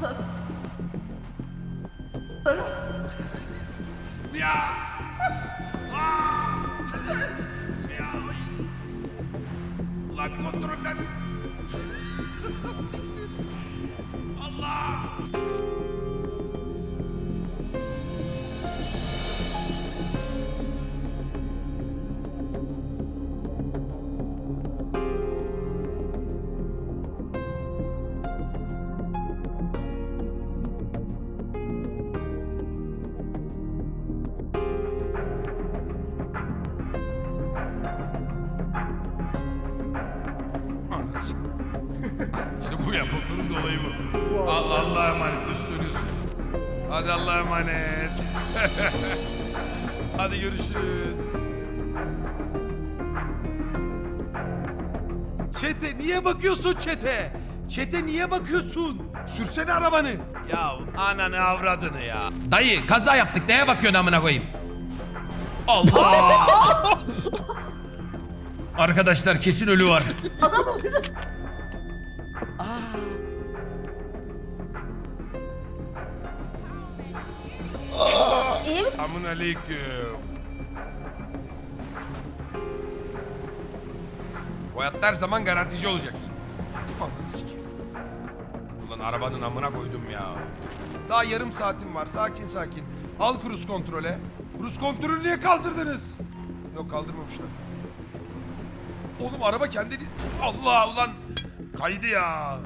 Ya! Aa! Ya! Ulan kontrolden... işte bu ya motorun olayı bu. Allah'a emanet diyorsun ölüyorsun. Hadi Allah'a emanet. Hadi görüşürüz. Çete niye bakıyorsun çete? Çete niye bakıyorsun? Sürsene arabanı. Ya ananı avradını ya. Dayı kaza yaptık neye bakıyorsun amına koyayım? Allah! Arkadaşlar kesin ölü var. İyi misin? Amun aleyküm. Bu her zaman garantici olacaksın. Ananı sikeyim. Ulan arabanın amına koydum ya. Daha yarım saatim var. Sakin sakin. Al kruz kontrole. Kruz kontrolü niye kaldırdınız? Yok kaldırmamışlar. Oğlum araba kendi... Allah ulan. Kaydı ya.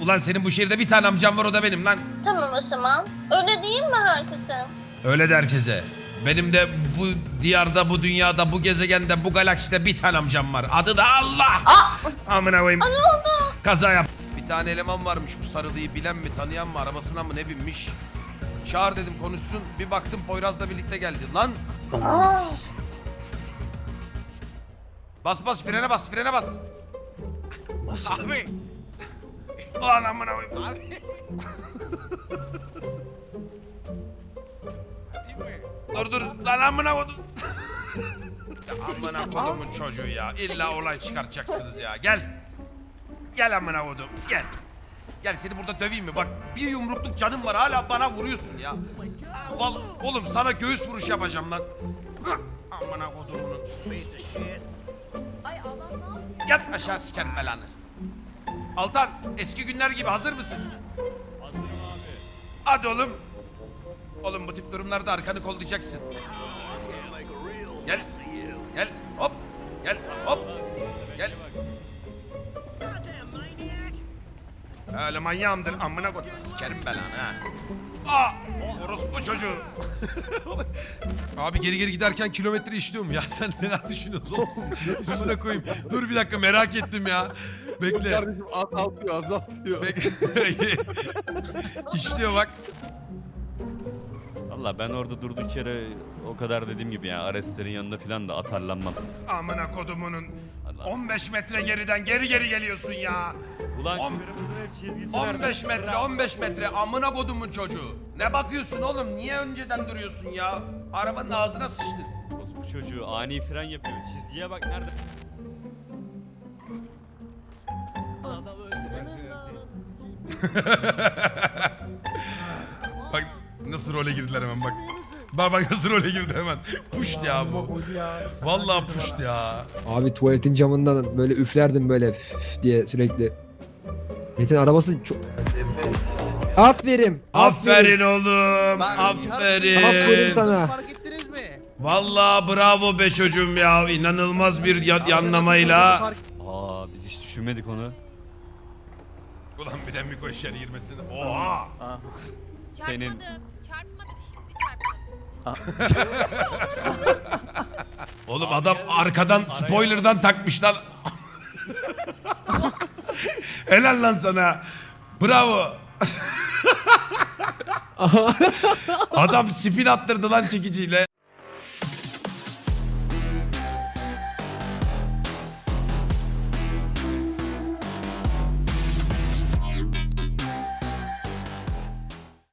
Ulan senin bu şehirde bir tane amcam var o da benim lan. Tamam o zaman. Öyle değil mi herkesin? Öyle de herkese. Benim de bu diyarda, bu dünyada, bu gezegende, bu galakside bir tane amcam var. Adı da Allah. Amına koyayım. Ne oldu? Kaza yap. Bir tane eleman varmış bu sarılıyı bilen mi tanıyan mı arabasına mı ne binmiş. Çağır dedim konuşsun. Bir baktım Poyraz'la birlikte geldi. Lan Aa, bas bas frene bas frene bas. Nasıl? Abi. Lan amına koyayım. Abi. Değil mi? Dur dur lan amına koydum. ya amına kodumun çocuğu ya. İlla olay çıkartacaksınız ya. Gel. Gel amına kodum gel. Gel seni burada döveyim mi? Bak bir yumrukluk canım var hala bana vuruyorsun ya. Vallahi, oğlum sana göğüs vuruş yapacağım lan. Amına kodumun. Yat aşağı sikerim belanı. Altan eski günler gibi hazır mısın? Hazırım abi. Hadi oğlum. Oğlum bu tip durumlarda arkanı kollayacaksın. Gel. Gel. Hop. Gel. Hop. Gel. Öyle manyağımdır amına koy. Sikerim belanı ha. Aa! Orospu çocuğu. Abi geri geri giderken kilometre işliyorum ya. Sen neler düşünüyorsun oğlum siz? Amına koyayım. Dur bir dakika merak ettim ya. Bekle. Kardeşim azaltıyor azaltıyor. Bekle. İşliyor bak. Valla ben orada durduk yere o kadar dediğim gibi ya Areslerin yanında falan da atarlanmam. Amına kodumunun. Allah. 15 metre geriden geri geri geliyorsun ya. Ulan On- kırmızı ev çizgisi 15 metre 15 metre amına kodumun çocuğu. Ne bakıyorsun oğlum? Niye önceden duruyorsun ya? Arabanın ağzına sıçtın. Bu çocuğu ani fren yapıyor. Çizgiye bak nerede? Adam öldü. Nasıl role girdiler hemen bak. Bak bak nasıl role girdi hemen. Puşt ya bu. Vallahi puşt ya. Abi tuvaletin camından böyle üflerdim böyle üf diye sürekli. Metin arabası çok... Aferin. Aferin oğlum. Aferin Aferin. sana. Fark ettiniz mi? Vallahi bravo be çocuğum ya. İnanılmaz bir ya- yanlamayla. Aa biz hiç düşünmedik onu. Ulan bir de Miko içeri girmesin. Oha. Senin Çarpmadım. Çarpmadım şimdi çarptım. Oğlum adam arkadan spoiler'dan takmış lan. Helal lan sana. Bravo. adam spin attırdı lan çekiciyle.